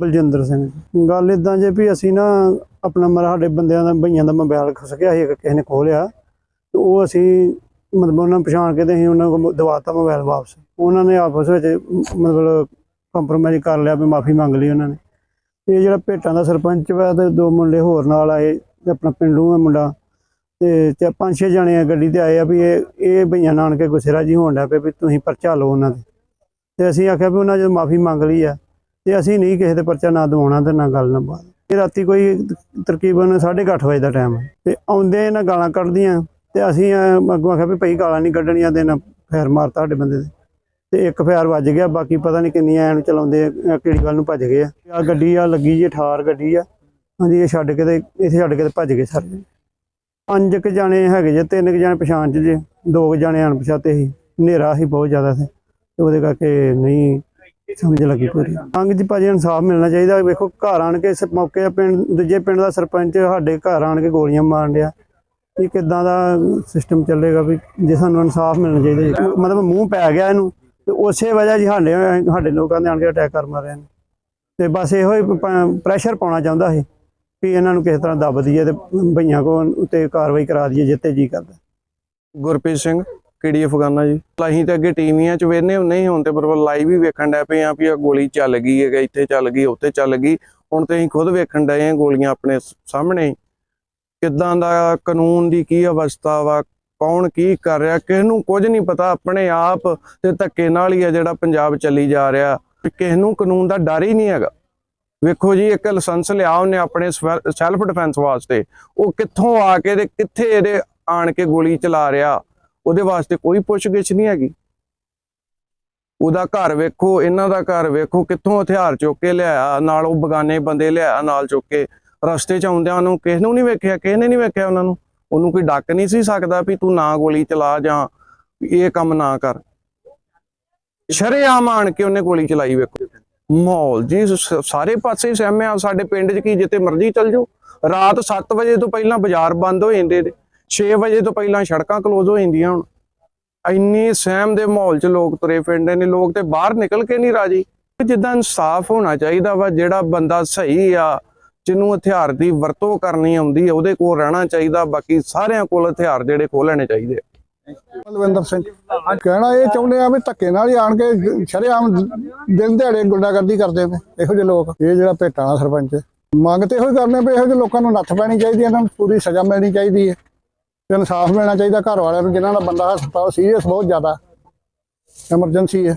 ਬਲਜਿੰਦਰ ਸਿੰਘ ਗੱਲ ਇਦਾਂ ਜੇ ਵੀ ਅਸੀਂ ਨਾ ਆਪਣਾ ਮਰ ਸਾਡੇ ਬੰਦਿਆਂ ਦਾ ਭਈਆਂ ਦਾ ਮੋਬਾਈਲ ਖਸ ਗਿਆ ਸੀ, ਇੱਕ ਕਿਸੇ ਨੇ ਖੋਹ ਲਿਆ, ਤੇ ਉਹ ਅਸੀਂ ਮਤਲਬ ਉਹਨਾਂ ਨੂੰ ਪਛਾਣ ਕੇ ਤੇ ਅਸੀਂ ਉਹਨਾਂ ਕੋਲ ਦਵਾਤਾ ਮੋਬਾਈਲ ਵਾਪਸ। ਉਹਨਾਂ ਨੇ ਆਪਸ ਵਿੱਚ ਮਤਲਬ ਕੰਪਰੋਮਾਈਜ਼ ਕਰ ਲਿਆ ਵੀ ਮਾਫੀ ਮੰਗ ਲਈ ਉਹਨਾਂ ਨੇ। ਇਹ ਜਿਹੜਾ ਭੇਟਾਂ ਦਾ ਸਰਪੰਚ ਵਾ ਤੇ ਦੋ ਮੁੰਡੇ ਹੋਰ ਨਾਲ ਆਏ, ਤੇ ਆਪਣਾ ਪਿੰਡੂ ਆ ਮੁੰਡਾ, ਤੇ ਤੇ ਪੰਜ ਛੇ ਜਣੇ ਆ ਗੱਡੀ ਤੇ ਆਏ ਆ ਵੀ ਇਹ ਇਹ ਭਈਆਂ ਨਾਨਕੇ ਗੁੱਸੇ ਜੀ ਹੋਣ ਡਿਆ ਪਏ ਵੀ ਤੁਸੀਂ ਪਰਚਾ ਲਓ ਉਹਨਾਂ ਦੇ ਤੇ ਅਸੀਂ ਆਖਿਆ ਵੀ ਉਹਨਾਂ ਜਦੋਂ ਮਾਫੀ ਮੰਗ ਲਈ ਆ। ਤੇ ਅਸੀਂ ਨਹੀਂ ਕਿਸੇ ਦੇ ਪਰਚਾ ਨਾ ਦਵਾਉਣਾ ਤੇ ਨਾ ਗੱਲ ਨਾ ਬਾਤ। ਇਹ ਰਾਤੀ ਕੋਈ ਤਕਰੀਬਨ 8:30 ਵਜੇ ਦਾ ਟਾਈਮ ਤੇ ਆਉਂਦੇ ਇਹਨਾਂ ਗਾਲਾਂ ਕੱਢਦੀਆਂ ਤੇ ਅਸੀਂ ਅੱਗੋਂ ਆਖਿਆ ਵੀ ਭਾਈ ਗਾਲਾਂ ਨਹੀਂ ਕੱਢਣੀਆਂ ਤੇ ਨਾ ਫੈਰ ਮਾਰਤਾ ਸਾਡੇ ਬੰਦੇ ਦੇ ਤੇ ਇੱਕ ਫੈਰ ਵੱਜ ਗਿਆ ਬਾਕੀ ਪਤਾ ਨਹੀਂ ਕਿੰਨੀਆਂ ਐਨ ਚਲਾਉਂਦੇ ਅਹ, ਕਿਹੜੀ ਗੱਲ ਨੂੰ ਭੱਜ ਗਏ ਆ। ਆ ਗੱਡੀ ਆ ਲੱਗੀ ਜੇ ਠਾਰ ਗੱਡੀ ਆ। ਹਾਂਜੀ ਇਹ ਛੱਡ ਕੇ ਤੇ ਇੱਥੇ ਛੱਡ ਕੇ ਤੇ ਭੱਜ ਗਏ ਸਾਰੇ। ਪੰਜ ਕੁ ਜਾਣੇ ਹੈਗੇ ਜੇ ਤਿੰਨ ਕੁ ਜਾਣੇ ਪਛਾਣ ਚ ਜੇ ਦੋ ਕੁ ਜਾਣੇ ਅਣਪਛਾਤੇ ਸੀ। ਹਨੇਰਾ ਸੀ ਬਹੁਤ ਜ਼ਿਆਦਾ ਸੀ ਤੇ ਉਹਦੇ ਕਰਕੇ ਨਹੀਂ ਸਮਝ ਲੱਗੀ ਪੂਰੀ। ਮੰਗ ਜੀ ਭਾਜੀ ਇਨਸਾਫ ਮਿਲਣਾ ਚਾਹੀਦਾ। ਵੇਖੋ, ਘਰ ਆਣ ਕੇ ਇਸ ਮੌਕੇ ਪਿੰਡ, ਦੂਜੇ ਪਿੰਡ ਦਾ ਸਰਪੰਚ ਸਾਡੇ ਘਰ ਆਣ ਕੇ ਗੋਲੀਆਂ ਮਾਰਨ ਡਿਆ। ਇਹ ਕਿੱਦਾਂ ਦਾ ਸਿਸਟਮ ਚੱਲੇਗਾ ਵੀ ਜੇ ਸਾਨੂੰ ਇਨਸਾਫ ਮਿਲਣਾ ਚਾਹੀਦਾ ਮਤਲਬ ਮੂੰਹ ਪੈ ਗਿਆ ਇਹਨੂੰ ਤੇ ਉਸੇ ਵਜ੍ਹਾ ਜੀ ਸਾਡੇ ਸਾਡੇ ਲੋਕਾਂ ਦੇ ਆਣ ਕੇ ਅਟੈਕ ਕਰ ਮਾਰਿਆ ਨੇ। ਤੇ ਬਸ ਇਹੋ ਹੀ ਪ੍ਰੈਸ਼ਰ ਪਾਉਣਾ ਚਾਹੁੰਦਾ ਸੀ ਵੀ ਇਹਨਾਂ ਨੂੰ ਕਿਸੇ ਤਰ੍ਹਾਂ ਦੱਬ ਦਈਏ ਤੇ ਭਈਆਂ ਕੋ ਉੱਤੇ ਕਾਰਵਾਈ ਕਰਾ ਦਈਏ ਜਿੱਤੇ ਜੀ ਕਰਦਾ। ਗੁਰਪ੍ਰੀਤ ਸਿੰਘ। ਕਿਹੜੀ ਅਫਗਾਨਾ ਜੀ। ਅਸੀਂ ਤਾਂ ਅੱਗੇ ਟੀਵੀਆਂ 'ਚ ਵੇਖਨੇ ਹੁੰਦੇ ਸੀ, ਹੁਣ ਤੇ ਪਰ ਲਾਈਵ ਹੀ ਵੇਖਣ ਡੈ ਪਏ ਆ ਵੀ ਆ ਗੋਲੀ ਚੱਲ ਗਈ ਹੈ ਇੱਥੇ ਚੱਲ ਗਈ, ਉੱਥੇ ਚੱਲ ਗਈ। ਹੁਣ ਤੇ ਅਸੀਂ ਖੁਦ ਵੇਖਣ ਡਏ ਆ ਗੋਲੀਆਂ ਆਪਣੇ ਸਾਹਮਣੇ। ਕਿੱਦਾਂ ਦਾ ਕਾਨੂੰਨ ਦੀ ਕੀ ਅਵਸਥਾ ਵਾ, ਕੌਣ ਕੀ ਕਰ ਰਿਹਾ ਕਿਸ ਨੂੰ ਕੁਝ ਨਹੀਂ ਪਤਾ, ਆਪਣੇ ਆਪ ਤੇ ਧੱਕੇ ਨਾਲ ਹੀ ਆ ਜਿਹੜਾ ਪੰਜਾਬ ਚੱਲੀ ਜਾ ਰਿਹਾ। ਵੀ ਕਿਸ ਨੂੰ ਕਾਨੂੰਨ ਦਾ ਡਰ ਹੀ ਨਹੀਂ ਹੈਗਾ। ਵੇਖੋ ਜੀ, ਇੱਕ ਲਾਇਸੈਂਸ ਲਿਆ ਉਹਨੇ ਆਪਣੇ ਸੈਲਫ ਡਿਫੈਂਸ ਵਾਸਤੇ। ਉਹ ਕਿੱਥੋਂ ਆ ਕੇ ਤੇ ਕਿੱਥੇ ਇਹਦੇ ਆਣ ਕੇ ਗੋਲੀ ਚਲਾ ਰਿਹਾ। ਉਹਦੇ ਵਾਸਤੇ ਕੋਈ ਪੁੱਛਗਿੱਛ ਨਹੀਂ ਹੈਗੀ। ਉਹਦਾ ਘਰ ਵੇਖੋ, ਇਹਨਾਂ ਦਾ ਘਰ ਵੇਖੋ, ਕਿੱਥੋਂ ਹਥਿਆਰ ਚੁੱਕ ਕੇ ਲਿਆਇਆ, ਨਾਲ ਉਹ ਬਗਾਨੇ ਬੰਦੇ ਲਿਆਇਆ ਨਾਲ ਚੁੱਕ ਕੇ। ਰਸਤੇ 'ਚ ਆਉਂਦਿਆਂ ਉਹਨੂੰ ਕਿਸ ਨੂੰ ਨਹੀਂ ਵੇਖਿਆ, ਕਿਸੇ ਨੇ ਨਹੀਂ ਵੇਖਿਆ ਉਹਨਾਂ ਨੂੰ। ਉਹਨੂੰ ਕੋਈ ਡੱਕ ਨਹੀਂ ਸੀ ਸਕਦਾ ਵੀ ਤੂੰ ਨਾ ਗੋਲੀ ਚਲਾ ਜਾਂ ਇਹ ਕੰਮ ਨਾ ਕਰ। ਸ਼ਰੇਆਮ ਆਣ ਕੇ ਉਹਨੇ ਗੋਲੀ ਚਲਾਈ ਵੇਖੋ। ਮਾਹੌਲ ਜੀ ਸਾਰੇ ਪਾਸੇ ਸਹਿਮਿਆ, ਸਾਡੇ ਪਿੰਡ 'ਚ ਕੀ ਜਿੱਥੇ ਮਰਜ਼ੀ ਚੱਲ ਜਾਓ। ਰਾਤ 7 ਵਜੇ ਤੋਂ ਪਹਿਲਾਂ ਬਾਜ਼ਾਰ ਬੰਦ ਹੋ ਜਾਂਦੇ ਨੇ। 6 ਵਜੇ ਤੋਂ ਪਹਿਲਾਂ ਸੜਕਾਂ ਕਲੋਜ਼ ਹੋ ਜਾਂਦੀਆਂ ਹੁਣ। ਇੰਨੀ ਸਹਿਮ ਦੇ ਮਾਹੌਲ 'ਚ ਲੋਕ ਤੁਰੇ ਫਿਰਦੇ ਨੇ, ਲੋਕ ਤੇ ਬਾਹਰ ਨਿਕਲ ਕੇ ਨਹੀਂ ਰਾਜੀ। ਜਿੱਦਾਂ ਇਨਸਾਫ ਹੋਣਾ ਚਾਹੀਦਾ ਵਾ, ਜਿਹੜਾ ਬੰਦਾ ਸਹੀ ਆ, ਜਿਹਨੂੰ ਹਥਿਆਰ ਦੀ ਵਰਤੋਂ ਕਰਨੀ ਆਉਂਦੀ ਹੈ ਉਹਦੇ ਕੋਲ ਰਹਿਣਾ ਚਾਹੀਦਾ। ਬਾਕੀ ਸਾਰਿਆਂ ਕੋਲ ਹਥਿਆਰ ਜਿਹੜੇ ਖੋਹ ਲੈਣੇ ਚਾਹੀਦੇ ਆ। ਬਲਵਿੰਦਰ ਸਿੰਘ ਕਹਿਣਾ ਇਹ ਚਾਹੁੰਦੇ ਆ ਵੀ ਧੱਕੇ ਨਾਲ ਹੀ ਆਣ ਕੇ ਸ਼ਰੇਆਮ ਦਿਨ ਦਿਹਾੜੇ ਗੁੰਡਾਗਰਦੀ ਕਰਦੇ ਨੇ, ਇਹੋ ਜਿਹੇ ਲੋਕ। ਇਹ ਜਿਹੜਾ ਭੇਟਾਂ ਸਰਪੰਚ, ਮੰਗ ਤੇ ਇਹੋ ਹੀ ਕਰਨੇ ਪਏ ਇਹੋ ਜਿਹੇ ਲੋਕਾਂ ਨੂੰ ਨੱਥ ਪੈਣੀ ਚਾਹੀਦੀ, ਇਹਨਾਂ ਨੂੰ ਪੂਰੀ ਸਜ਼ਾ ਮਿਲਣੀ ਚਾਹੀਦੀ ਹੈ। ਤੇ ਇਨਸਾਫ ਮਿਲਣਾ ਚਾਹੀਦਾ ਘਰ ਵਾਲਿਆਂ ਨੂੰ, ਜਿਨ੍ਹਾਂ ਦਾ ਬੰਦਾ ਹਸਪਤਾਲ ਸੀਰੀਅਸ ਬਹੁਤ ਜ਼ਿਆਦਾ ਐਮਰਜੈਂਸੀ ਹੈ।